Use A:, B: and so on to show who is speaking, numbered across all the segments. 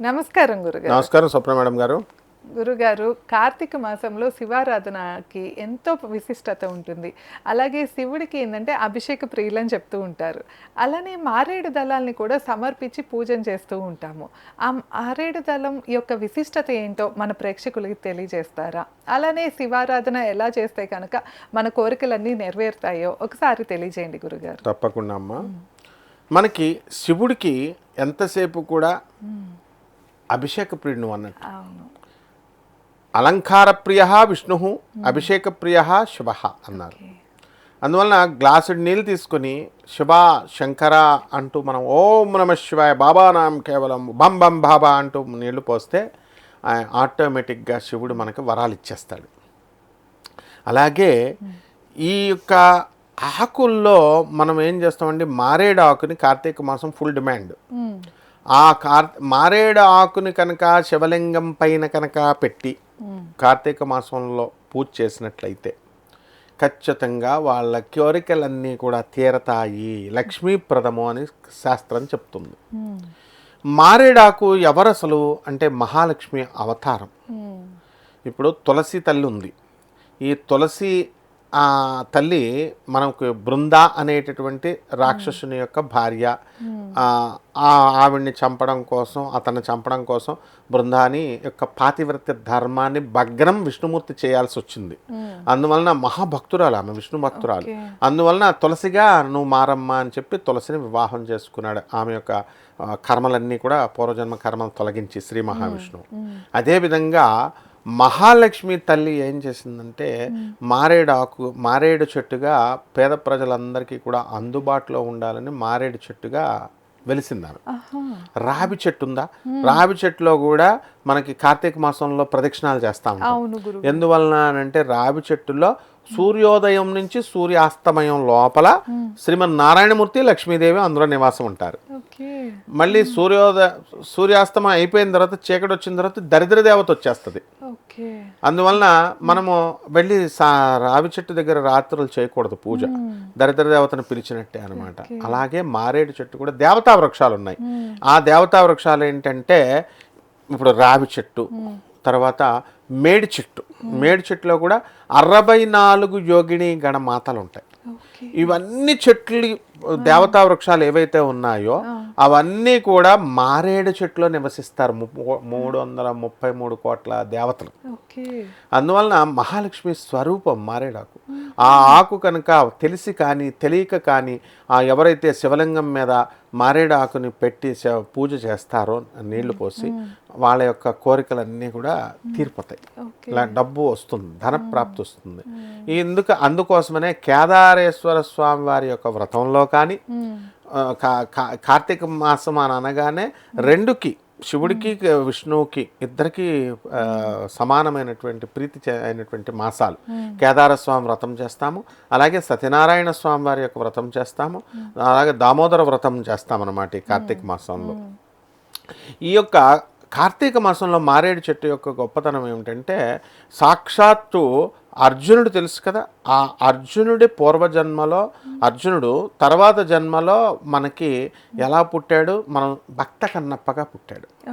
A: నమస్కారం గురుగారు.
B: నమస్కారం స్వప్న మేడం గారు.
A: గురుగారు కార్తీక మాసంలో శివారాధనకి ఎంతో విశిష్టత ఉంటుంది. అలాగే శివుడికి ఏంటంటే అభిషేక ప్రియులని చెప్తూ ఉంటారు. అలానే మారేడు దళాల్ని కూడా సమర్పించి పూజన చేస్తూ ఉంటాము. ఆ మారేడు దళం యొక్క విశిష్టత ఏంటో మన ప్రేక్షకులకి తెలియజేస్తారా? అలానే శివారాధన ఎలా చేస్తే కనుక మన కోరికలన్నీ నెరవేరుతాయో ఒకసారి తెలియజేయండి గురుగారు.
B: తప్పకుండా అమ్మా. మనకి శివుడికి ఎంతసేపు కూడా అభిషేక ప్రియుడు అన్నట్టు. అలంకార ప్రియ విష్ణు అభిషేక ప్రియ శివ అన్నారు. అందువలన గ్లాసుడు నీళ్ళు తీసుకొని శివ శంకర అంటూ మనం ఓం నమ శివాయ బాబా నాం కేవలం బం బం బాబా అంటూ నీళ్ళు పోస్తే ఆటోమేటిక్గా శివుడు మనకి వరాలు ఇచ్చేస్తాడు. అలాగే ఈ యొక్క ఆకుల్లో మనం ఏం చేస్తామండి? మారేడు ఆకుని కార్తీక మాసం ఫుల్ డిమాండ్. ఆ కార్ మారేడు ఆకుని కనుక శివలింగం పైన కనుక పెట్టి కార్తీక మాసంలో పూజ చేసినట్లయితే ఖచ్చితంగా వాళ్ళ కోరికలన్నీ కూడా తీరతాయి లక్ష్మీప్రదము అని శాస్త్రం చెప్తుంది. మారేడాకు ఎవరు అసలు అంటే మహాలక్ష్మి అవతారం. ఇప్పుడు తులసి తల్లి ఉంది ఈ తులసి ఆ తల్లి మనకు బృంద అనేటటువంటి రాక్షసుని యొక్క భార్య. ఆ, ఆ ఆవిడ్ని చంపడం కోసం అతన్ని చంపడం కోసం బృందాని యొక్క పాతివ్రత్య ధర్మాన్ని భగ్నం విష్ణుమూర్తి చేయాల్సి వచ్చింది. అందువలన మహాభక్తురాలు ఆమె విష్ణు భక్తురాలు.
A: అందువలన
B: తులసిగా నువ్వు మారమ్మ అని చెప్పి తులసిని వివాహం చేసుకున్నాడు. ఆమె యొక్క కర్మలన్నీ కూడా పూర్వజన్మ కర్మలు తొలగించి శ్రీ మహావిష్ణువు. అదేవిధంగా మహాలక్ష్మి తల్లి ఏం చేసిందంటే మారేడు ఆకు మారేడు చెట్టుగా పేద ప్రజలందరికీ కూడా అందుబాటులో ఉండాలని మారేడు చెట్టుగా వెలిసిందాను
A: ఆహా.
B: రావి చెట్టు ఉందా? రావి చెట్టులో కూడా మనకి కార్తీక మాసంలో ప్రదక్షిణాలు చేస్తా ఉంటాం. ఎందువలన అంటే రావి చెట్టులో సూర్యోదయం నుంచి సూర్యాస్తమయం లోపల శ్రీమన్ నారాయణమూర్తి లక్ష్మీదేవి అందులో నివాసం ఉంటారు. మళ్ళీ సూర్యోదయ సూర్యాస్తమయం అయిపోయిన తర్వాత చీకటి వచ్చిన తర్వాత దరిద్ర దేవత వచ్చేస్తుంది. అందువలన మనము వెళ్ళి సా రావి చెట్టు దగ్గర రాత్రులు చేయకూడదు పూజ. దరిద్ర దేవతను పిలిచినట్టే అనమాట అలాగే మారేడు చెట్టు కూడా దేవతా వృక్షాలు ఉన్నాయి ఆ దేవతా వృక్షాలు ఏంటంటే ఇప్పుడు రావి చెట్టు తర్వాత మేడి చెట్టు. మేడి చెట్టులో కూడా అరవై నాలుగు యోగిని గణమాతలు ఉంటాయి ఇవన్నీ చెట్లు దేవతా వృక్షాలు ఏవైతే ఉన్నాయో అవన్నీ కూడా మారేడు చెట్టులో నివసిస్తారు. మూడు వందల ముప్పై మూడు కోట్ల దేవతలు. అందువలన మహాలక్ష్మి స్వరూపం మారేడాకు. ఆ ఆకు కనుక తెలిసి కానీ తెలియక కానీ ఆ ఎవరైతే శివలింగం మీద మారేడు ఆకుని పెట్టి పూజ చేస్తారో నీళ్ళు పోసి వాళ్ళ యొక్క కోరికలన్నీ కూడా తీరిపోతాయి. ఇలా డబ్బు వస్తుంది ధన ప్రాప్తి వస్తుంది ఎందుకు అందుకోసమనే కేదారేశ్వర స్వామి వారి యొక్క వ్రతంలో కానీ కార్తీక మాసం అని అనగానే రెండుకి శివుడికి విష్ణువుకి ఇద్దరికి సమానమైనటువంటి ప్రీతి అయినటువంటి మాసాలు. కేదార స్వామి వ్రతం చేస్తాము అలాగే సత్యనారాయణ స్వామి వారి యొక్క వ్రతం చేస్తాము అలాగే దామోదర వ్రతం చేస్తామన్నమాట ఈ కార్తీక మాసంలో. ఈ యొక్క కార్తీక మాసంలో మారేడు చెట్టు యొక్క గొప్పతనం ఏమిటంటే సాక్షాత్తు అర్జునుడు తెలుసు కదా ఆ అర్జునుడి పూర్వజన్మలో అర్జునుడు తర్వాత జన్మలో మనకి ఎలా పుట్టాడు? మనం భక్త కన్నప్పగా పుట్టాడు.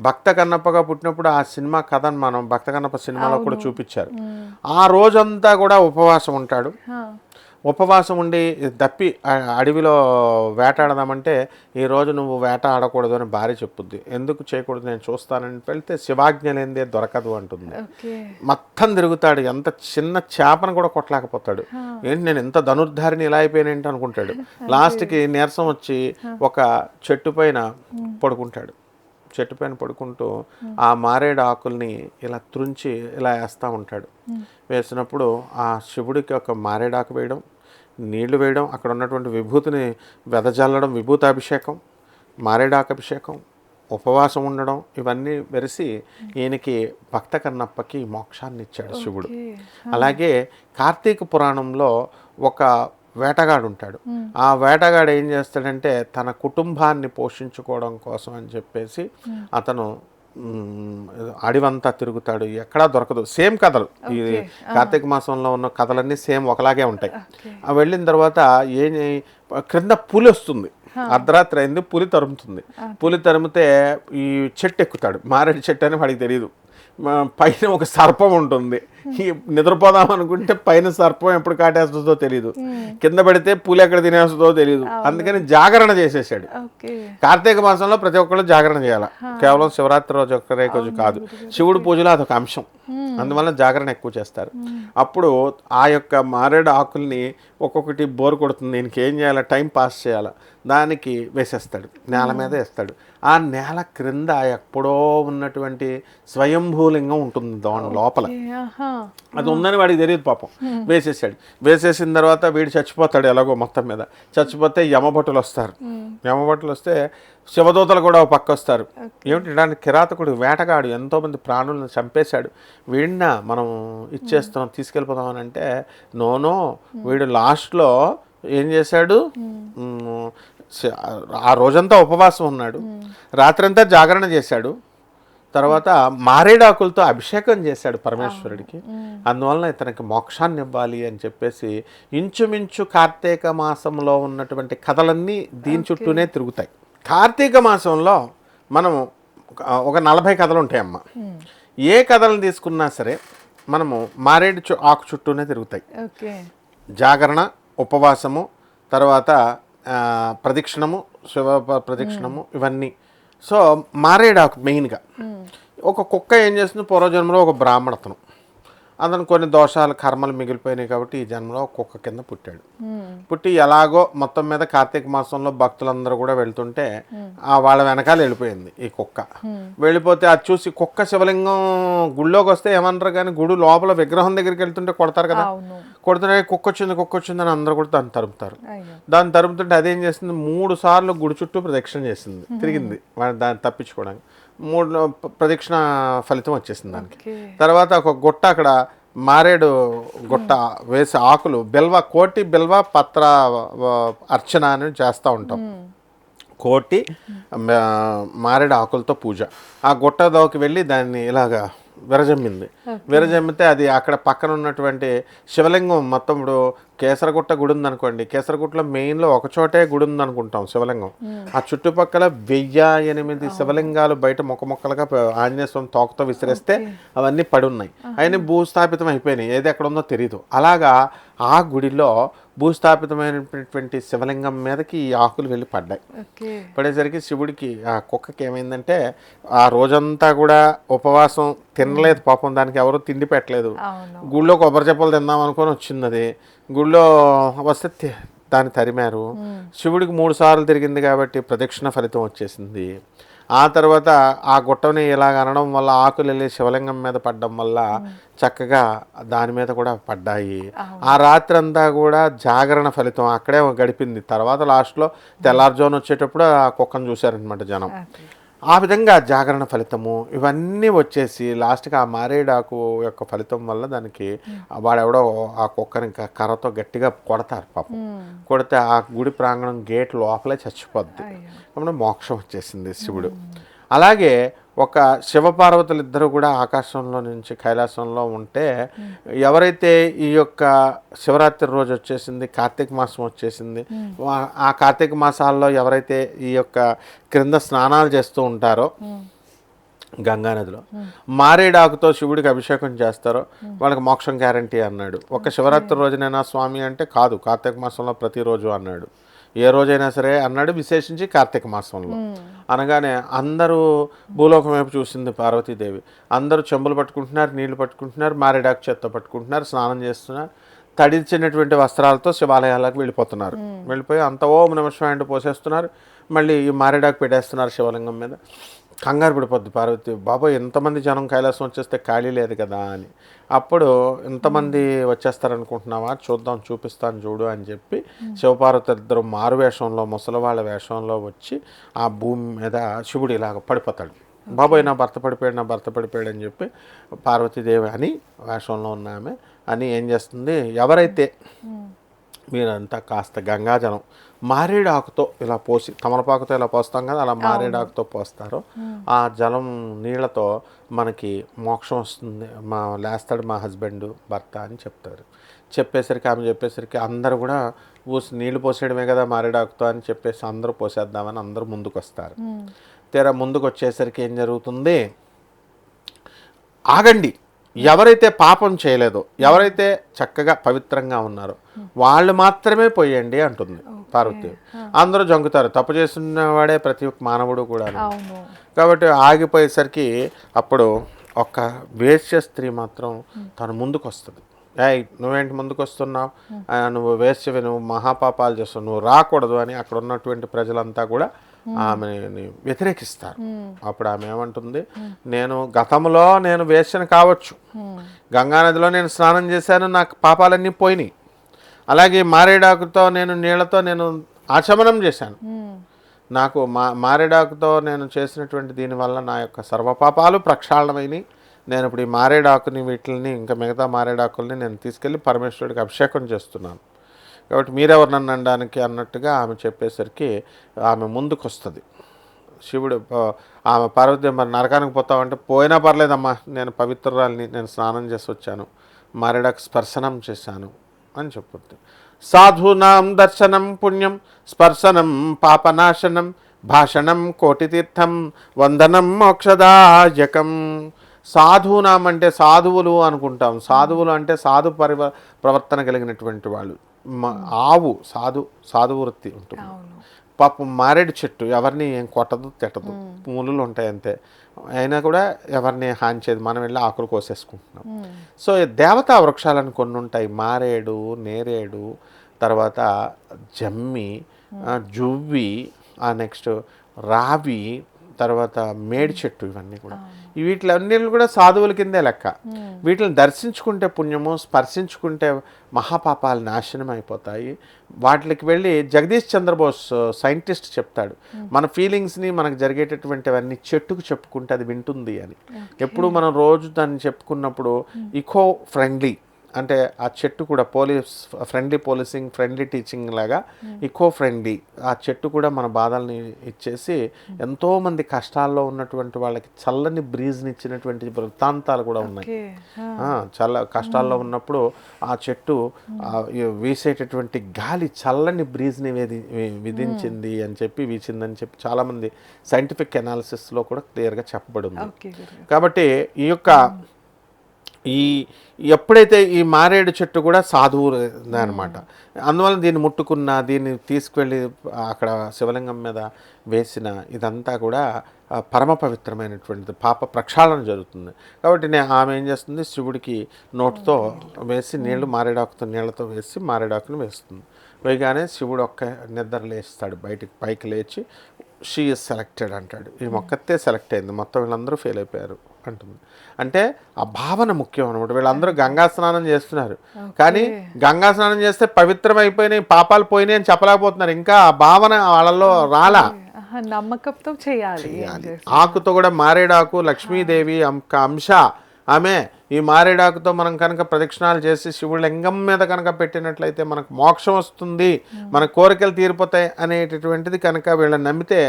B: భక్త కన్నప్పగా పుట్టినప్పుడు ఆ సినిమా కథను మనం భక్త కన్నప్ప సినిమాలో కూడా చూపించారు. ఆ రోజంతా కూడా ఉపవాసం ఉంటాడు. ఉపవాసం ఉండి దప్పి అడవిలో వేటాడదామంటే ఈ రోజు నువ్వు వేట ఆడకూడదు అని భార్య చెప్పుద్ది. ఎందుకు చేయకూడదు? నేను చూస్తానని వెళ్తే శివాజ్ఞ లేనిదే దొరకదు అంటుంది. మొత్తం తిరుగుతాడు. ఎంత చిన్న చేపను కూడా కొట్టలేకపోతాడు. ఏంటి నేను ఎంత ధనుర్ధారిని ఇలా అయిపోయానేంటి అనుకుంటాడు? లాస్ట్కి నీరసం వచ్చి ఒక చెట్టు పైన పడుకుంటాడు. చెట్టు పైన పడుకుంటూ ఆ మారేడు ఆకుల్ని ఇలా త్రుంచి ఇలా వేస్తూ ఉంటాడు. వేసినప్పుడు ఆ శివుడికి ఒక మారేడాకు వేయడం నీళ్ళు వేయడం అక్కడ ఉన్నటువంటి విభూతిని వెదజల్లడం విభూతాభిషేకం మారేడాకు అభిషేకం ఉపవాసం ఉండడం ఇవన్నీ వెరిసి ఈయనకి భక్త కన్నప్పకి మోక్షాన్ని ఇచ్చాడు శివుడు. అలాగే కార్తీక పురాణంలో ఒక వేటగాడు ఉంటాడు ఆ వేటగాడు ఏం చేస్తాడంటే తన కుటుంబాన్ని పోషించుకోవడం కోసం అని చెప్పేసి అతను అడివంతా తిరుగుతాడు. ఎక్కడా దొరకదు. సేమ్ కథలు. ఇది కార్తీక మాసంలో ఉన్న కథలన్నీ సేమ్ ఒకలాగే ఉంటాయి. ఆ వెళ్ళిన తర్వాత ఏం క్రింద పులి వస్తుంది. అర్ధరాత్రి అయింది పులి తరుముతుంది. పులి తరిమితే ఈ చెట్టు ఎక్కుతాడు. మారేడు చెట్టు అని వాడికి తెలియదు పైన ఒక సర్పం ఉంటుంది. ఈ నిద్రపోదాం అనుకుంటే పైన సర్పం ఎప్పుడు కాటేస్తుందో తెలియదు కింద పడితే పులి ఎక్కడ తినేస్తుందో తెలియదు అందుకని జాగరణ చేసేసాడు. కార్తీక మాసంలో ప్రతి ఒక్కళ్ళు జాగరణ చేయాలి. కేవలం శివరాత్రి రోజు ఒక్కరే రోజు కాదు. శివుడు పూజలో అదొక అంశం. అందువల్ల జాగరణ ఎక్కువ చేస్తారు. అప్పుడు ఆ యొక్క మారేడు ఆకుల్ని ఒక్కొక్కటి బోర్ కొడుతుంది. దీనికి ఏం చేయాలి? టైం పాస్ చేయాలి. దానికి వేసేస్తాడు. నేల మీద వేస్తాడు. ఆ నేల క్రింద ఎప్పుడో ఉన్నటువంటి స్వయంభూలింగం ఉంటుంది దాని లోపల. అది ఉందని వాడికి తెలియదు పాపం. వేసేసాడు. వేసేసిన తర్వాత వీడు చచ్చిపోతాడు ఎలాగో మొత్తం మీద. చచ్చిపోతే యమభటులు వస్తారు. యమభటులు వస్తే శివదూతలు కూడా ఒక పక్క వస్తారు. ఏమిటి? ఇలాంటి కిరాతకుడు వేటగాడు ఎంతోమంది ప్రాణులను చంపేశాడు. వీడిన మనం ఇచ్చేస్తున్నాం తీసుకెళ్ళిపోదాం అని అంటే నోనో వీడు లాస్ట్లో ఏం చేశాడు? ఆ రోజంతా ఉపవాసం ఉన్నాడు. రాత్రంతా జాగరణ చేశాడు. తర్వాత మారేడాకులతో అభిషేకం చేశాడు పరమేశ్వరుడికి. అందువలన ఇతనికి మోక్షాన్ని ఇవ్వాలి అని చెప్పేసి ఇంచుమించు కార్తీక మాసంలో ఉన్నటువంటి కథలన్నీ దీని చుట్టూనే తిరుగుతాయి. కార్తీక మాసంలో మనము ఒక- నలభై కథలు ఉంటాయమ్మ. ఏ కథలను తీసుకున్నా సరే మనము మారేడు చు- ఆకు చుట్టూనే తిరుగుతాయి. జాగరణ ఉపవాసము తర్వాత ప్రదక్షిణము శివ ప్రదక్షిణము ఇవన్నీ సో మారేడాకు మెయిన్గా. ఒక కుక్క ఏం చేస్తుంది? పూర్వజన్మలో ఒక బ్రాహ్మణతను. అతను కొన్ని దోషాలు కర్మలు మిగిలిపోయినాయి కాబట్టి ఈ జన్మలో ఒక కుక్క కింద పుట్టాడు. పుట్టి ఎలాగో మొత్తం మీద కార్తీక మాసంలో భక్తులందరూ కూడా వెళ్తుంటే ఆ వాళ్ళ వెనకాల వెళ్ళిపోయింది ఈ కుక్క. వెళ్ళిపోతే అది చూసి కుక్క శివలింగం గుళ్ళోకి వస్తే ఏమన్నారు కానీ గుడి లోపల విగ్రహం దగ్గరికి వెళ్తుంటే కొడతారు కదా. కొడుతుంటే కుక్క వచ్చింది కుక్క వచ్చింది అని అందరూ కూడా దాన్ని తరుముతారు.
A: అయ్యో.
B: దాన్ని తరుముతుంటే అదేం చేస్తుంది మూడు సార్లు గుడి చుట్టూ ప్రదక్షిణ చేసింది. తిరిగింది. దాన్ని తప్పించుకోవడానికి. మూడు ప్రదక్షిణ ఫలితం వచ్చేసింది దానికి. తర్వాత ఒక గుట్ట అక్కడ మారేడు గుట్ట వేసే ఆకులు బిల్వ కోటి బిల్వ పత్ర అర్చన అని చేస్తూ ఉంటాం. కోటి మారేడు ఆకులతో పూజ. ఆ గుట్టలోకి వెళ్ళి దాన్ని ఇలాగా విరజమ్మింది. విరజమ్మితే అది అక్కడ పక్కన ఉన్నటువంటి శివలింగం మొత్తం ఇప్పుడు కేసరగుట్ట గుడి ఉందనుకోండి. కేసరగుట్టలో మెయిన్లో ఒక చోటే గుడి ఉందనుకుంటాం శివలింగం. ఆ చుట్టుపక్కల వెయ్యి ఎనిమిది శివలింగాలు బయట మొక్క మొక్కలుగా ఆంజనేయ స్వామి తోకతో విసిరేస్తే అవన్నీ పడి ఉన్నాయి అవన్నీ భూస్థాపితం అయిపోయినాయి. ఏది ఎక్కడ ఉందో తెలియదు అలాగా ఆ గుడిలో భూస్థాపితమైనటువంటి శివలింగం మీదకి ఈ ఆకులు వెళ్ళి పడ్డాయి. పడేసరికి శివుడికి ఆ కుక్కకి ఏమైందంటే ఆ రోజంతా కూడా ఉపవాసం తినలేదు పాపం దానికి ఎవరు తిండి పెట్టలేదు. గుళ్ళో కొబ్బరి చెప్పలు తిందాం అనుకొని వచ్చింది అది గుళ్ళో వస్తే దాన్ని తరిమారు. శివుడికి మూడు సార్లు తిరిగింది కాబట్టి ప్రదక్షిణ ఫలితం వచ్చేసింది. ఆ తర్వాత ఆ గుట్టని ఇలాగ అనడం వల్ల ఆకులు వెళ్ళి శివలింగం మీద పడడం వల్ల చక్కగా దాని మీద కూడా పడ్డాయి. ఆ రాత్రి అంతా కూడా జాగరణ ఫలితం అక్కడే గడిపింది. తర్వాత లాస్ట్లో తెల్లారుజామున వచ్చేటప్పుడు ఆ కుక్కను చూశారనమాట జనం. ఆ విధంగా జాగరణ ఫలితము ఇవన్నీ వచ్చేసి లాస్ట్కి ఆ మారేడాకు యొక్క ఫలితం వల్ల దానికి వాడెవడో ఆ కుక్కని కర్రతో గట్టిగా కొడతారు పాపం. కొడితే ఆ గుడి ప్రాంగణం గేట్ లోపలే చచ్చిపోద్ది. మోక్షం వచ్చేసింది శివుడు. అలాగే ఒక శివపార్వతులు ఇద్దరు కూడా ఆకాశంలో నుంచి కైలాసంలో ఉంటే ఎవరైతే ఈ యొక్క శివరాత్రి రోజు వచ్చేసింది కార్తీక మాసం వచ్చేసింది ఆ కార్తీక మాసాల్లో ఎవరైతే ఈ యొక్క క్రింద స్నానాలు చేస్తూ ఉంటారో గంగానదిలో మారేడాకుతో శివుడికి అభిషేకం చేస్తారో వాళ్ళకి మోక్షం గ్యారంటీ అన్నాడు. ఒక శివరాత్రి రోజునైనా స్వామి అంటే కాదు కార్తీక మాసంలో ప్రతిరోజు అన్నాడు. ఏ రోజైనా సరే అన్నాడు విశేషించి కార్తీక మాసంలో. అనగానే అందరూ భూలోకం వైపు చూసింది పార్వతీదేవి. అందరూ చెంబులు పట్టుకుంటున్నారు నీళ్ళు పట్టుకుంటున్నారు మారేడాకు చెత్త పట్టుకుంటున్నారు స్నానం చేస్తున్నారు. తడిచినటువంటి వస్త్రాలతో శివాలయాలకు వెళ్ళిపోతున్నారు. వెళ్ళిపోయి అంత ఓం నిమిషం పోసేస్తున్నారు. మళ్ళీ ఈ మారేడాకు పెట్టేస్తున్నారు శివలింగం మీద. కంగారు పడిపోద్ది. పార్వతి బాబాయ్ ఎంతమంది జనం కైలాసం వచ్చేస్తే ఖాళీ లేదు కదా అని. అప్పుడు ఎంతమంది వచ్చేస్తారనుకుంటున్నావా? చూద్దాం చూపిస్తాను చూడు అని చెప్పి శివపార్వతి ఇద్దరు మారు వేషంలో ముసలివాళ్ళ వేషంలో వచ్చి ఆ భూమి మీద శివుడు ఇలాగ పడిపోతాడు. బాబాయ్ నా భర్త పడిపోయాడు నా భర్త పడిపోయాడు అని చెప్పి పార్వతీదేవి అని వేషంలో ఉన్న ఆమె అని ఏం చేస్తుంది? ఎవరైతే మీరంతా కాస్త గంగాజలం మారేడాకుతో ఇలా పోసి తమలపాకుతో ఇలా పోస్తాం కదా అలా మారేడాకుతో పోస్తారు. ఆ జలం నీళ్ళతో మనకి మోక్షం వస్తుంది. మా లేస్తాడు మా హస్బెండ్ భర్త అని చెప్తారు. చెప్పేసరికి ఆమె చెప్పేసరికి అందరూ కూడా ఊసి నీళ్ళు పోసేయడమే కదా మారేడాకుతో అని చెప్పేసి అందరూ పోసేద్దామని అందరూ ముందుకు వస్తారు తీరా ముందుకు వచ్చేసరికి ఏం జరుగుతుంది? ఆగండి. ఎవరైతే పాపం చేయలేదో ఎవరైతే చక్కగా పవిత్రంగా ఉన్నారో వాళ్ళు మాత్రమే పోయండి అంటుంది పార్వతి. అందరూ జంకుతారు. తప్పు చేస్తున్న వాడే ప్రతి ఒక్క మానవుడు కూడా కాబట్టి ఆగిపోయేసరికి అప్పుడు ఒక వేశ్య స్త్రీ మాత్రం తను ముందుకు వస్తుంది ఏయ్ నువ్వేంటి ముందుకు వస్తున్నావు నువ్వు వేశ్యవి నువ్వు మహాపాపాలు చేస్తావు నువ్వు రాకూడదు అని అక్కడ ఉన్నటువంటి ప్రజలంతా కూడా ఆమెని వ్యతిరేకిస్తారు. అప్పుడు ఆమె ఏమంటుంది? నేను గతంలో నేను వేశ్యను కావచ్చు. గంగానదిలో నేను స్నానం చేశాను నాకు పాపాలన్నీ పోయినాయి. అలాగే మారేడాకుతో నేను నీళ్ళతో నేను ఆచమనం చేశాను. నాకు మా మారేడాకుతో నేను చేసినటువంటి దీనివల్ల నా యొక్క సర్వపాపాలు ప్రక్షాళనమైనవి నేను ఇప్పుడు ఈ మారేడాకుని వీటిని ఇంకా మిగతా మారేడాకుల్ని నేను తీసుకెళ్ళి పరమేశ్వరుడికి అభిషేకం చేస్తున్నాను. కాబట్టి మీరెవరు నన్ను అనడానికి అన్నట్టుగా ఆమె చెప్పేసరికి ఆమె ముందుకు వస్తుంది శివుడు ఆమె పార్వతి మరి నరకానికి పోతామంటే పోయినా పర్లేదమ్మా నేను పవిత్రురాల్ని నేను స్నానం చేసి వచ్చాను మరడకు స్పర్శనం చేశాను అని చెప్పుద్ది. సాధూనాం దర్శనం పుణ్యం స్పర్శనం పాపనాశనం భాషణం కోటితీర్థం వందనం మోక్షదాయకం. సాధూనాం అంటే సాధువులు అనుకుంటాం. సాధువులు అంటే సాధు పరివ ప్రవర్తన కలిగినటువంటి వాళ్ళు. ఆవు సాధు సాధు వృత్తి ఉంటుంది పాపం మారేడు చెట్టు ఎవరిని ఏం కొట్టదు తిట్టదు. పూలులు ఉంటాయి అంతే. అయినా కూడా ఎవరిని హాని చేయదు. మనం వెళ్ళి ఆకులు కోసేసుకుంటున్నాం. సో దేవతా వృక్షాలని కొన్ని ఉంటాయి. మారేడు నేరేడు తర్వాత జమ్మి జువ్వి ఆ నెక్స్ట్ రావి తర్వాత మేడి చెట్టు ఇవన్నీ కూడా. వీటిలన్నీ కూడా సాధువుల కిందే లెక్క. వీటిని దర్శించుకుంటే పుణ్యము స్పర్శించుకుంటే మహాపాపాలు నాశనం అయిపోతాయి. వాటికి వెళ్ళి జగదీష్ చంద్రబోస్ సైంటిస్ట్ చెప్తాడు మన ఫీలింగ్స్ని మనకు జరిగేటటువంటివన్నీ చెట్టుకు చెప్పుకుంటే అది వింటుంది అని. ఎప్పుడు మనం రోజు దాన్ని చెప్పుకున్నప్పుడు ఇకో ఫ్రెండ్లీ అంటే ఆ చెట్టు కూడా police friendly policing friendly teaching లాగా ఇకో ఫ్రెండ్లీ ఆ చెట్టు కూడా మన బాధల్ని ఇచ్చేసి ఎంతో మంది కష్టాల్లో ఉన్నటువంటి వాళ్ళకి చల్లని బ్రీజ్ని ఇచ్చినటువంటి వృత్తాంతాలు కూడా ఉన్నాయి.
A: ఓకే. ఆ,
B: ఆ, చాలా కష్టాల్లో ఉన్నప్పుడు ఆ చెట్టు వీసేటటువంటి గాలి చల్లని బ్రీజ్ని విధించింది అని చెప్పి వీచిందని చెప్పి చాలామంది సైంటిఫిక్ అనాలిసిస్లో కూడా క్లియర్గా చెప్పబడి ఉంది.
A: ఓకే గురుగారు.
B: కాబట్టి ఈ యొక్క ఈ ఎప్పుడైతే ఈ మారేడు చెట్టు కూడా సాధువు అనమాట అందువల్ల దీన్ని ముట్టుకున్న దీన్ని తీసుకువెళ్ళి అక్కడ శివలింగం మీద వేసిన ఇదంతా కూడా పరమ పవిత్రమైనటువంటిది పాప ప్రక్షాళన జరుగుతుంది. కాబట్టి నేను ఆమె ఏం చేస్తుంది? శివుడికి నోటుతో వేసి నీళ్ళు మారేడాకుతో నీళ్ళతో వేసి మారేడాకుని వేస్తుంది. వేయగానే శివుడు ఒక్క నిద్ర లేస్తాడు బయటికి పైకి లేచి షీ ఇస్ సెలెక్టెడ్ అంటాడు. ఈ మొక్కతే సెలెక్ట్ అయింది. మొత్తం వీళ్ళందరూ ఫెయిల్ అయిపోయారు అంటుంది. అంటే ఆ భావన ముఖ్యం అనమాట వీళ్ళందరూ గంగా స్నానం చేస్తున్నారు. కానీ గంగా స్నానం చేస్తే పవిత్రం అయిపోయినాయి పాపాలు పోయినాయి అని చెప్పలేకపోతున్నారు. ఇంకా ఆ భావన వాళ్ళలో రాలా.
A: నమ్మకంతో చేయాలి.
B: ఆకుతో కూడా మారేడాకు లక్ష్మీదేవి అంక అంశ ఆమె ఈ మారేడాకుతో మనం కనుక ప్రదక్షిణాలు చేసి శివుడు లింగం మీద కనుక పెట్టినట్లయితే మనకు మోక్షం వస్తుంది మన కోరికలు తీరిపోతాయి అనేటటువంటిది కనుక వీళ్ళని నమ్మితే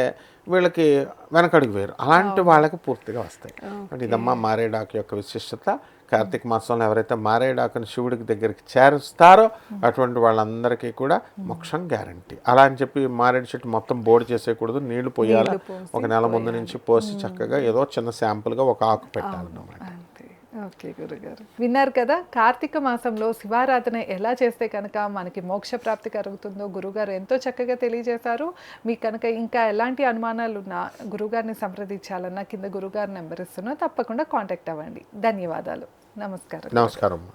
B: వీళ్ళకి వెనకడుగు వేరు అలాంటి వాళ్ళకి పూర్తిగా వస్తాయి. అంటే ఇదమ్మా మారేడాకు యొక్క విశిష్టత. కార్తీక మాసంలో ఎవరైతే మారేడాకుని శివుడికి దగ్గరికి చేరుస్తారో అటువంటి వాళ్ళందరికీ కూడా మోక్షం గ్యారంటీ. అలా అని చెప్పి మారేడు చెట్టు మొత్తం బోర్డు చేసేయకూడదు నీళ్ళు పోయాలి? ఒక నెల ముందు నుంచి పోసి చక్కగా ఏదో చిన్న శాంపుల్గా ఒక ఆకు పెట్టాలన్నమాట.
A: ఓకే గురుగారు. విన్నారు కదా కార్తీక మాసంలో శివారాధన ఎలా చేస్తే కనుక మనకి మోక్ష ప్రాప్తి కలుగుతుందో గురుగారు ఎంతో చక్కగా తెలియజేశారు. మీకు కనుక ఇంకా ఎలాంటి అనుమానాలు ఉన్నా గురుగారిని సంప్రదించాలన్నా కింద గురుగారు నెంబర్ ఇస్తున్నా తప్పకుండా కాంటాక్ట్ అవ్వండి. ధన్యవాదాలు. నమస్కారం.
B: నమస్కారం.